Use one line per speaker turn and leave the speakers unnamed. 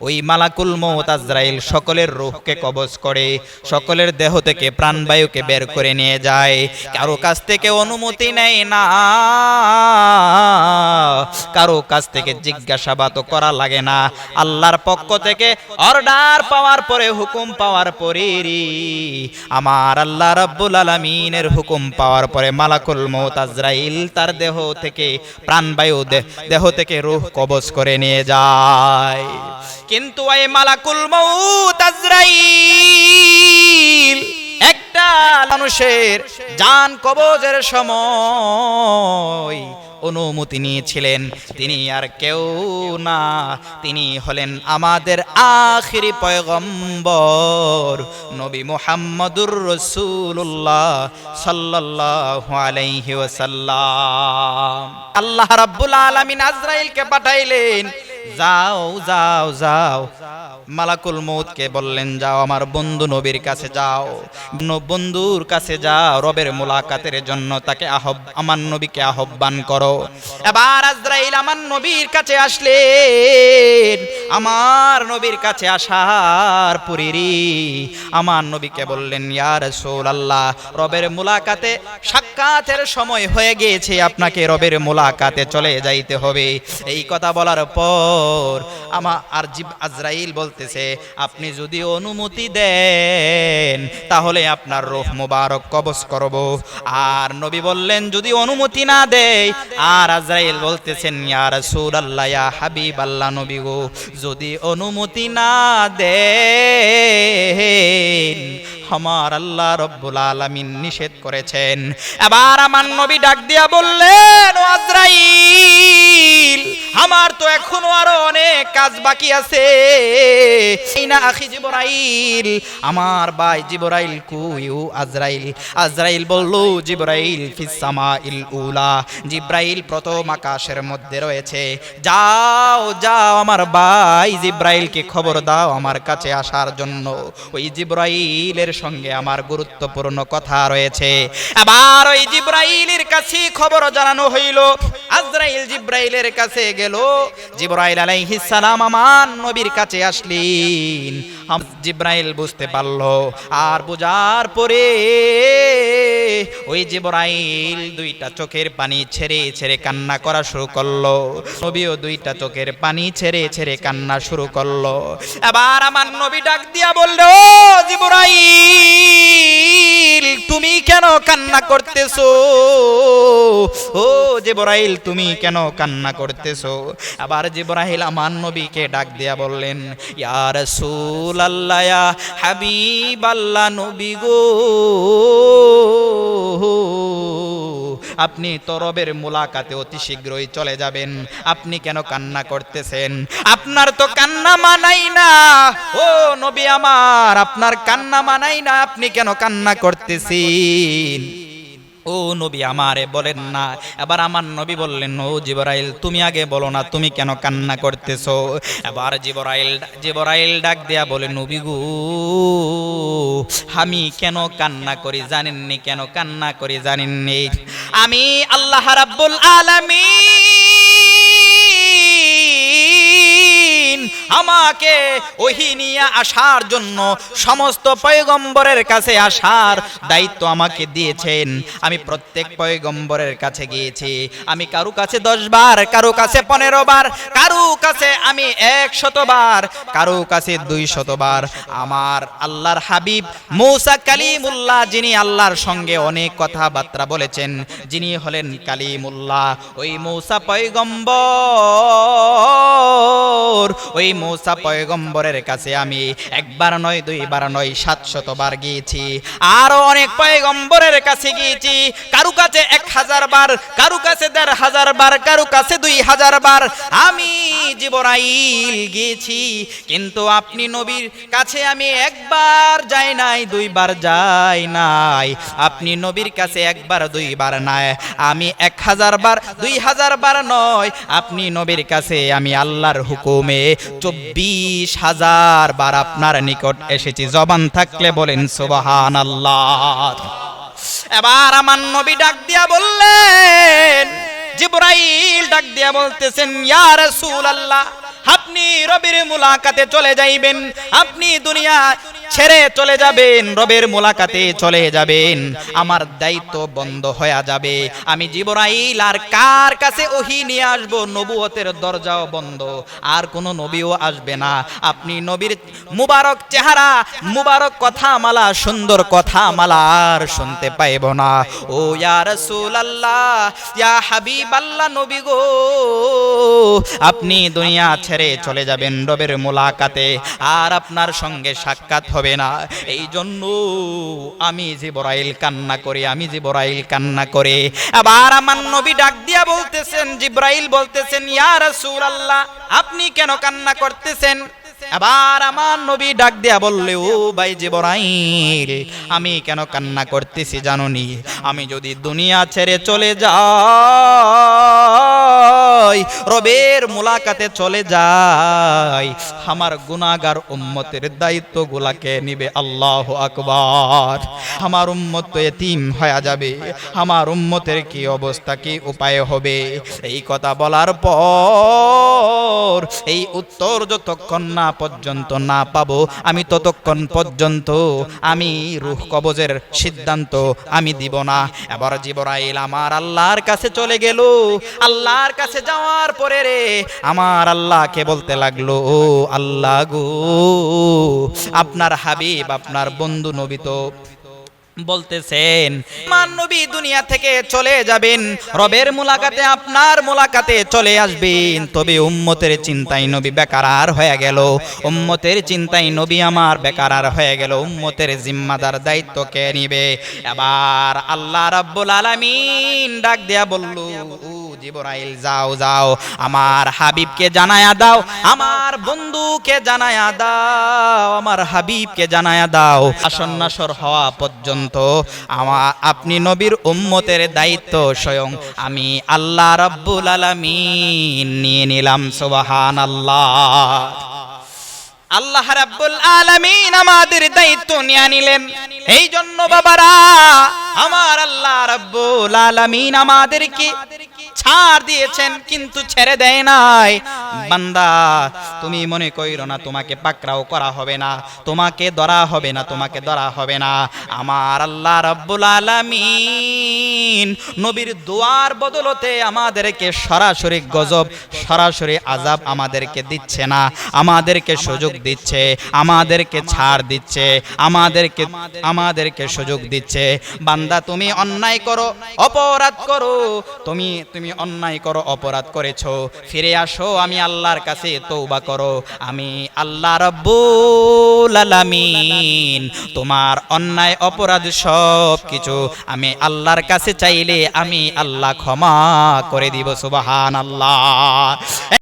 ওই মালাকুল মৌত আজরাইল সকলের রূহকে কবজ করে, সকলের দেহ থেকে প্রাণবায়ুকে বের করে নিয়ে যায়। কারও কাছ থেকে অনুমতি নেয় না, কারও কাছ থেকে জিজ্ঞাসাবাদ করা লাগে না। আল্লাহর পক্ষ থেকে অর্ডার পাওয়ার পরে হুকুম পাওয়ার পরেরই আমার আল্লাহ রাব্বুল আলামিনের হুকুম পাওয়ার পরে মালাকুল মৌত আজরাইল তার দেহ থেকে প্রাণবায়ু দেহ থেকে রূহ কবজ করে নিয়ে যায়। কিন্তু এই মালাকুল আজরাইল। একটা মানুষের জান কবজের সময় অনুমতি নিয়েছিলেন। তিনি আর কেউ না, তিনি হলেন আমাদের আখিরি পয়গম্বর নবী মুহাম্মদুর রসুল্লাহ সাল্লাল্লাহু আলাইহি ওয়াসাল্লাম। আল্লাহ রাব্বুল আলামিন আজরাইলকে পাঠাইলেন। যাও যাও যাও মালাকুল মৌতকে বললেন, যাও আমার বন্ধু নবীর কাছে যাও। বন্ধুর কাছে যাও, রবের মোলাকাতের জন্য তাকে আহব আমার নবীকে আহ্বান করো। এবার আজরাইল আমার নবীর কাছে আসলেন। আমার নবীর কাছে আসার পুরিরি আমার নবীকে বললেন, ইয়া আল্লাহ রবের মোলাকাতে সাক্ষাতের সময় হয়ে গিয়েছে, আপনাকে রবের মোলাকাতে চলে যাইতে হবে। এই কথা বলার পর আমার আর জিব আজরাইল বলতেছে, আপনি যদি অনুমতি দেন, তাহলে আপনার রোহ মুবারক কবজ করব। আর নবী বললেন, যদি অনুমতি না দেয়? আর আজরাইল বলতেছেন, ইয়া রাসূলুল্লাহ, ইয়া হাবিবাল্লাহ নবী গো, যদি অনুমতি না দেন আমার আল্লাহ রব্বুল আলামিন নিষেধ করেছেন। এবার আমার নবী ডাক দিয়া বললেন আজরাইল, আমার তো এখনও আরও অনেক কাজ বাকি আছে। জিবরাইল, আমার ভাই জিবরাইল কুইউ আজরাইল? আজরাইল বলল, জিবরাইল ফিসামা ইল উলা, জিব্রাইল প্রথম আকাশের মধ্যে রয়েছে। যাও যাও আমার ভাই জিব্রাইলকে খবর দাও আমার কাছে আসার জন্য। ওই জিব্রাইলের সঙ্গে আমার গুরুত্বপূর্ণ কথা রয়েছে। আবার ওই জিব্রাইলের কাছে খবর জানানো হইল। আজরাইল জিব্রাইলের কাছে গেল। জিব্রাইল আলাইহিস সালাম আমার নবীর কাছে আসলেন। জিব্রাইল বুঝতে পারল। আর বোঝার পরে ওই জিব্রাইল দুইটা চোখের পানি ছেড়ে ছেড়ে কান্না করা শুরু করল। নবীও দুইটা চোখের পানি ছেড়ে ছেড়ে কান্না শুরু করল। এবার আমার নবী ডাক দিয়া বলল জিব্রাইল, তুমি কেন কান্না করতেছো? ও জিব্রাইল, তুমি কেন কান্না করতেছো? আবার জিব্রাইল আমার নবীকে ডাক দিয়া বললেন, ইয়া রাসূলুল্লাহ, ইয়া হাবিবাল্লাহ নবী গো আপনি তরবের মোলাকাতে অতি শীঘ্রই চলে যাবেন। আপনি কেন কান্না করতেছেন? আপনার তো কান্না মানাই না। ও নবী আমার, আপনার কান্না মানাই না। আপনি কেন কান্না করতেছেন? ও নবী আমারে বলেন না। এবার আমার নবী বললেন, ও জিবরাইল, তুমি আগে বলো না, তুমি কেন কান্না করতেছো? এবার জিবরাইল জিবরাইল ডাক দেয়া বলে, নবী গু, আমি কেন কান্না করি জানেননি, কেন কান্না করি জানেননি? আমি আল্লাহ রাব্বুল আলামিন আমাকে ওহি নিয়ে আসার জন্য সমস্ত পয়গম্বরের কাছে আসার দায়িত্ব আমাকে দিয়েছেন। আমি প্রত্যেক পয়গম্বরের কাছে গিয়েছি। আমি কারু কাছে দশ বার, কারু কাছে পনেরো বার, কারু কাছে আমি এক শতবার কারু কাছে দুই শতবার আমার আল্লাহর হাবিব মৌসা কালিমুল্লাহ, যিনি আল্লাহর সঙ্গে অনেক কথাবার্তা বলেছেন, যিনি হলেন কালিমুল্লাহ। ওই মৌসা পয়গম্বর, ওই মৌসা পয়গম্বরের কাছে আমি একবার নয়, দুইবার নয় সাতশতবার গিয়েছি। আরও অনেক পয়গম্বরের কাছে গিয়েছি। কারু কাছে এক হাজার বার, কারু কাছে দেড় হাজার বার, কারু কাছে দুই হাজার বার। আমি জীবরাইল গিয়েছি, কিন্তু আপনি নবীর কাছে আমি একবার যাই নাই, দুইবার যাই নাই। আপনি নবীর কাছে একবার, দুইবার নাই। আমি এক হাজার বার, দুই হাজার বার নয়। আপনি নবীর কাছে আমি আল্লাহর হুকুমে চব্বিশ হাজার বার আপনার নিকট এসেছি। জবান থাকলে বলেন সুবাহান আল্লাহ এবার আমার নবী ডাক দিয়া বললেন জিব্রাইল ডাক দিয়া বলতেছেন ইয়া রাসূলুল্লাহ আপনি রবির মুলাকাতে চলে যাইবেন। আপনি দুনিয়া ছেড়ে চলে যাবেন, রবের মোলাকাতে চলে যাবেন। আমার দায়িত্ব বন্ধ হয়ে যাবে। আমি জিবরাইল আর কার কাছে ওহি নিয়ে আসব? নবুয়তের দরজাও বন্ধ। আর কোনো নবীও আসবে না। আপনি নবীর মুবারক চেহারা, মুবারক কথা মালা সুন্দর কথা মালা আর শুনতে পাইব না। ও ইয়া রাসূলুল্লাহ, ইয়া হাবিবাল্লাহ নবী গো, আপনি দুনিয়া ছেড়ে চলে যাবেন রবের মোলাকাতে। আর আপনার সঙ্গে সাক্ষাৎ হবে না। এই জন্য আমি জিবরাইল কান্না করি, আমি জিবরাইল কান্না করে, আবার আমার নবী ডাক দিয়া বলতেছেন, জিব্রাইল বলতেছেন, ইয়া রাসূলুল্লাহ, আপনি কেন কান্না করতেছেন? আবার আমার নবী ডাক দিয়া বললে, ও ভাই জিবরাইল, আমি কেন কান্না করতেছি জাননি? আমি যদি দুনিয়া ছেড়ে চলে যাই রবের মুলাকাতে চলে যাই আমার গুনাহগার উম্মতের দায়িত্ব গুলাকে নিবে আল্লাহ আকবার। আমার উম্মত এতিম হয়ে যাবে। আমার উম্মতের কি অবস্থা, কি উপায় হবে? এই কথা বলার পর, এই উত্তর যতক্ষণ না পর্যন্ত না পাবো, আমি ততক্ষণ পর্যন্ত আমি রুহ কবজের সিদ্ধান্ত আমি দিব না। এবার জিবরাইল আমার আল্লাহর কাছে চলে গেল। আল্লাহর কাছে যাওয়ার পরে রে আমার আল্লাহকে বলতে লাগল, ও আল্লাহ গো, আপনার হাবিব, আপনার বন্ধু নবী তো বলতেছেন, মান নবী দুনিয়া থেকে চলে যাবেন, রবের মুলাকাতে আপনার মুলাকাতে চলে আসবেন। তবে উম্মতের চিন্তায় নবী বেকার আর হয়ে গেল, উম্মতের চিন্তায় নবী আমার বেকার আর হয়ে গেল, উম্মতের জিম্মাদার দায়িত্ব কে নিবে? এবার আল্লাহ রাব্বুল আলামিন ডাক দেয়া বলল জিবরাইল, যাও যাও। আমার হাবিবকে জানায়া দাও, আমার বন্ধুকে জানায়া দাও, আমার হাবিবকে জানায়া দাও। আসন্নাসর হওয়া পর্যন্ত আমার আপনি নবীর উম্মতের দায়িত্ব স্বয়ং আমি আল্লাহ রাব্বুল আলামিন নিয়ে নিলাম, সুবহানাল্লাহ। আল্লাহ রাব্বুল আলামিন আমাদের দায়িত্ব নিয়ে নিলেন। এই জন্য বাবারা, আমার আল্লাহ রাব্বুল আলামিন আমাদেরকে ছাড় দিয়েছেন, কিন্তু ছেড়ে দেয় নাই। বান্দা, তুমি মনে কইরো না, তোমাকে পাকড়াও করা হবে না, তোমাকে ধরা হবে না, তোমাকে ধরা হবে না। আমার আল্লাহ রাব্বুল আলামিন নবীর দোয়ার বদলতে আমাদেরকে সরাসরি গজব, সরাসরি আজাব আমাদেরকে দিচ্ছে না। আমাদেরকে সুযোগ দিচ্ছে, আমাদেরকে ছাড় দিচ্ছে, আমাদেরকে আমাদেরকে সুযোগ দিচ্ছে। বান্দা, তুমি অন্যায় করো, অপরাধ করো, তুমি তুমি তুমি অন্যায় করো, অপরাধ করেছ। ফিরে আসো, আমি আল্লাহর কাছে তৌবা করো। আমি আল্লাহ রব্বুল তোমার অন্যায়, অপরাধ সব কিছু আমি আল্লাহর কাছে চাইলে আমি আল্লাহ ক্ষমা করে দিব সুবাহান আল্লাহ